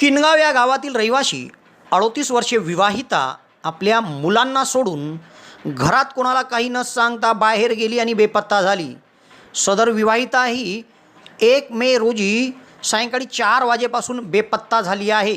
किनगाव या गावातील रहिवाशी अडोतीस वर्षे विवाहिता आपल्या मुलांना सोडून घरात कोणाला काही न सांगता बाहेर गेली आणि बेपत्ता झाली. सदर विवाहिता ही एक मे रोजी सायंकाळी चार वाजेपासून बेपत्ता झाली आहे.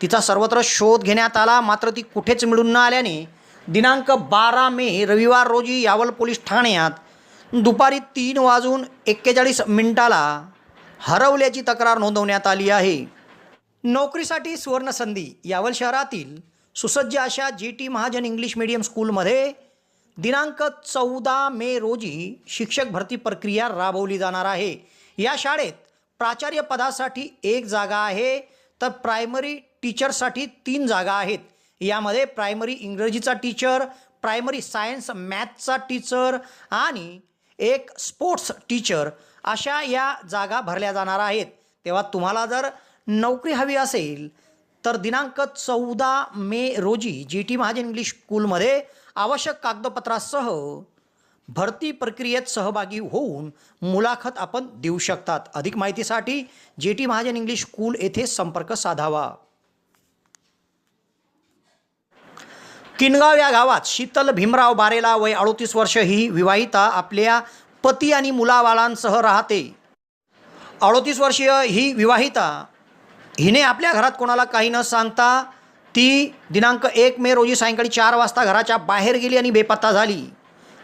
तिचा सर्वत्र शोध घेण्यात आला मात्र ती कुठेच मिळून न आल्याने दिनांक बारा मे रविवार रोजी यावल पोलीस ठाण्यात दुपारी तीन वाजून एक्केचाळीस मिनिटाला हरवल्याची तक्रार नोंदवण्यात आली आहे. नोकरीसाठी सुवर्णसंधी. यावल शहरातील सुसज्ज अशा G T Mahajan English medium स्कूलमध्ये दिनांक चौदा मे रोजी शिक्षक भरती प्रक्रिया राबवली जाणार आहे. या शाळेत प्राचार्य पदासाठी एक जागा आहे तर प्रायमरी टीचरसाठी तीन जागा आहेत. यामध्ये प्रायमरी इंग्रजीचा टीचर प्रायमरी सायन्स मॅथचा टीचर आणि एक स्पोर्ट्स टीचर अशा या जागा भरल्या जाणार आहेत. तेव्हा तुम्हाला जर नोकरी हवी असेल तर दिनांक चौदा मे रोजी जी टी महाजन इंग्लिश स्कूलमध्ये आवश्यक कागदपत्रासह भरती प्रक्रियेत सहभागी होऊन मुलाखत आपण देऊ शकतात. अधिक माहितीसाठी जे टी महाजन इंग्लिश स्कूल येथे संपर्क साधावा. किनगाव या गावात शीतल भीमराव बारेला वय अडोतीस वर्ष ही विवाहिता आपल्या पती आणि मुलाबाळांसह राहते. अडोतीस वर्षीय ही विवाहिता हिने आपल्या घरात कोणाला काही न सांगता ती दिनांक एक मे रोजी सायंकाळी चार वाजता घराच्या बाहेर गेली आणि बेपत्ता झाली.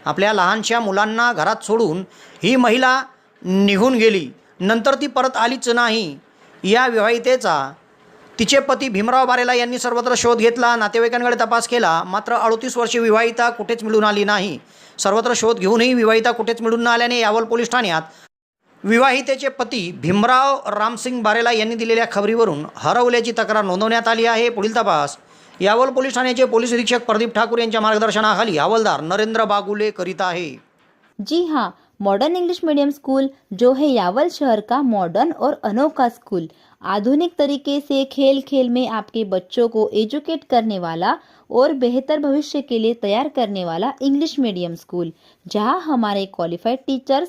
आपल्या लहानशा मुलांना घरात सोडून ही महिला निघून गेली. नंतर ती परत आलीच नाही. या विवाहितेचा तिचे पती भीमराव बारेला यांनी सर्वत्र शोध घेतला नातेवाईकांकडे तपास केला. मात्र अडोतीस वर्षे विवाहिता कुठेच मिळून आली नाही. सर्वत्र शोध घेऊनही विवाहिता कुठेच मिळून न आल्याने यावल पोलीस ठाण्यात विवाहितेचे पती भीमराव रामसिंग बारेला यांनी दिलेल्या खबरीवरून हरवल्याची तक्रार नोंदवण्यात आली आहे. पुढील तपास. यावल पोलीस ठाण्याचे पोलीस अधीक्षक प्रदीप ठाकूर यांच्या मार्गदर्शनाखाली हवालदार नरेंद्र बागुले करीत आहे. जी हाँ मॉडर्न इंग्लिश मीडियम स्कूल जो है यावल शहर का मॉडर्न और अनोखा स्कूल आधुनिक तरीके से खेल खेल में आपके बच्चों को एजुकेट करने वाला और बेहतर भविष्य के लिए तैयार करने वाला इंग्लिश मीडियम स्कूल जहां हमारे क्वालिफाइड टीचर्स